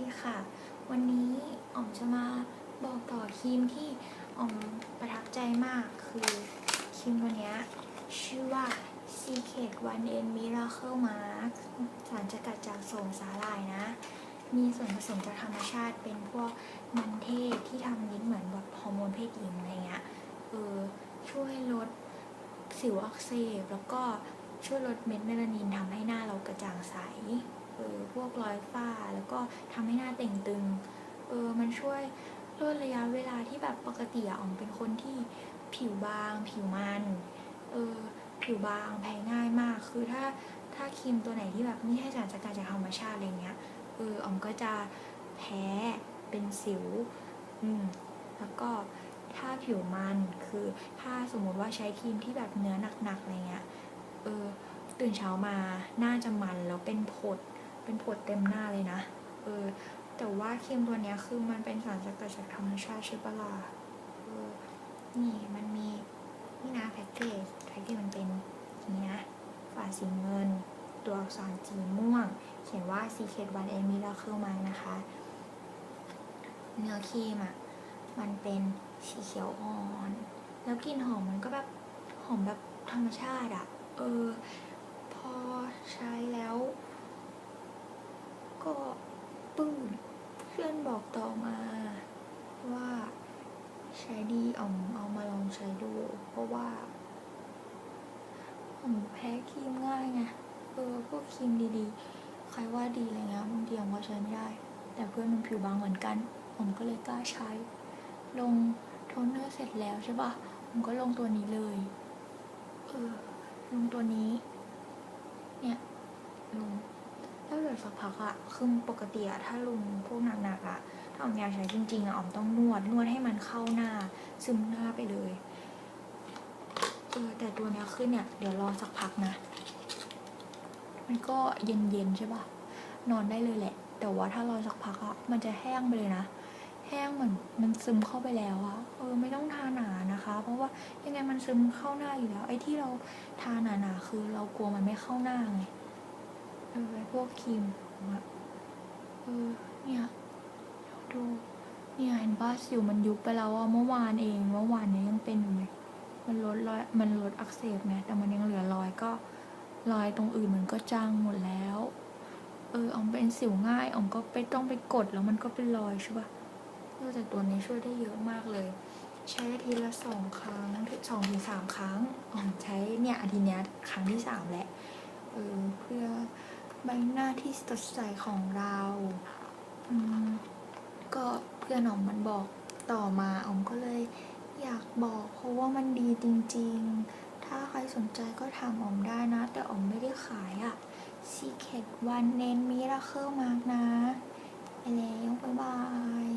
ดีค่ะ วันนี้อ๋อมจะมาบอกต่อครีมที่อ๋อมประทับใจมากคือครีมตัวนี้ชื่อว่า Secret One N Miracle Mask สารสกัดจากโสมสาหร่ายนะ มีส่วนผสมจากธรรมชาติเป็นพวกมันเทศที่ทำลิ้นเหมือนแบบฮอร์โมนเพศหญิงอะไรเงี้ยเออช่วยลดสิวอักเสบแล้วก็ช่วยลดเม็ดเมลานินทำให้หน้าเรากระจ่างใส เออพวกรอยฝ้าแล้วก็ทำให้หน้าเต่งตึงเออมันช่วยลดระยะเวลาที่แบบปกติอะอ๋อมเป็นคนที่ผิวบาง ผิวมันเออผิวบางแพ้ง่ายมาก คือถ้าถ้าครีมตัวไหนที่แบบไม่ใช่สารสกัดจากธรรมชาติอะไรเงี้ยเอออ๋อมก็จะแพ้เป็นสิวอืมแล้วก็ถ้าผิวมันคือถ้าสมมติว่าใช้ครีมที่แบบเนื้อหนักๆอะไรเงี้ยเออตื่นเช้ามาหน้าจะมันแล้วเป็นผด เป็นผดเต็มหน้าเลยนะ เออ แต่ว่าครีมตัวนี้คือมันเป็นสารสกัดจากธรรมชาติใช่ปะล่ะเออ นี่มันมี นี่นะแพ็กเกจ แพ็กเกจมันเป็นนี้นะ ฝาสีเงิน ตัวอักษรสีม่วง เขียนว่า Secret One and Miracle Mask นะคะ เนื้อครีมอะ มันเป็นสีเขียวอ่อน แล้วกลิ่นหอมมันก็แบบ หอมแบบธรรมชาติอะ เออ พอใช้แล้ว ก็ปึ้งเพื่อน บอกต่อมาว่าใช้ดีเอาเอามาลองใช้ดู เพราะว่าผมแพ้ครีมง่ายไงเออพวกครีมดีๆ ใครว่าดีอะไรเงี้ยบางทีผมก็ใช้ไม่ได้ แต่เพื่อนมันผิวบางเหมือนกันผมก็เลยกล้าใช้ ลงโทนเนอร์เสร็จแล้วใช่ปะผมก็ลงตัวนี้เลยเออลงตัวนี้ เนี่ยลง สักพักอะคือปกติอะถ้าลุงพวกหนักๆอะถ้าออมอยากใช้จริงๆอะออมต้องนวดนวดให้มันเข้าหน้า ซึมหน้าไปเลยเออแต่ตัวเนี้ยคือเนี่ยเดี๋ยวรอสักพักนะ มันก็เย็นๆใช่ปะนอนได้เลยแหละ แต่ว่าถ้ารอสักพักอะมันจะแห้งไปเลยนะแห้งเหมือนมันซึมเข้าไปแล้วอะเออไม่ต้องทาหนานะคะ เพราะว่ายังไงมันซึมเข้าหน้าอยู่แล้ว ไอ้ที่เราทาหนาๆคือเรากลัวมันไม่เข้าหน้าไง เออไอ้พวกครีมผมอะเออเนี่ยเดี๋ยวดูเนี่ยเห็นป้าสิวมันยุบไปแล้วอะเมื่อวานเองเมื่อวานเนี้ยังเป็นอยู่เลยมันลดรอยมันลดอักเสบไงแต่มันยังเหลือรอยก็รอยตรงอื่นมันก็จางหมดแล้ว เออออมเป็นสิวง่ายออมก็ไปต้องไปกดแล้วมันก็เป็นรอยใช่ปะเออแต่ตัวนี้ช่วยได้เยอะมากเลย ใช้อาทิตย์ละสองครั้งสองถึงสามครั้งอมใช้เนี่ยอาทิตย์นี้ครั้งที่สามแหละเออเพื่อ ใบหน้าที่สดใสของเราก็เพื่อนออมมันบอกต่อมาออมก็เลยอยากบอกเพราะว่ามันดีจริงๆ ถ้าใครสนใจก็ถามออมได้นะ แต่ออมไม่ได้ขายอะ Secret One Nen Miracle Mark นะ ไปแล้ว บ๊ายบาย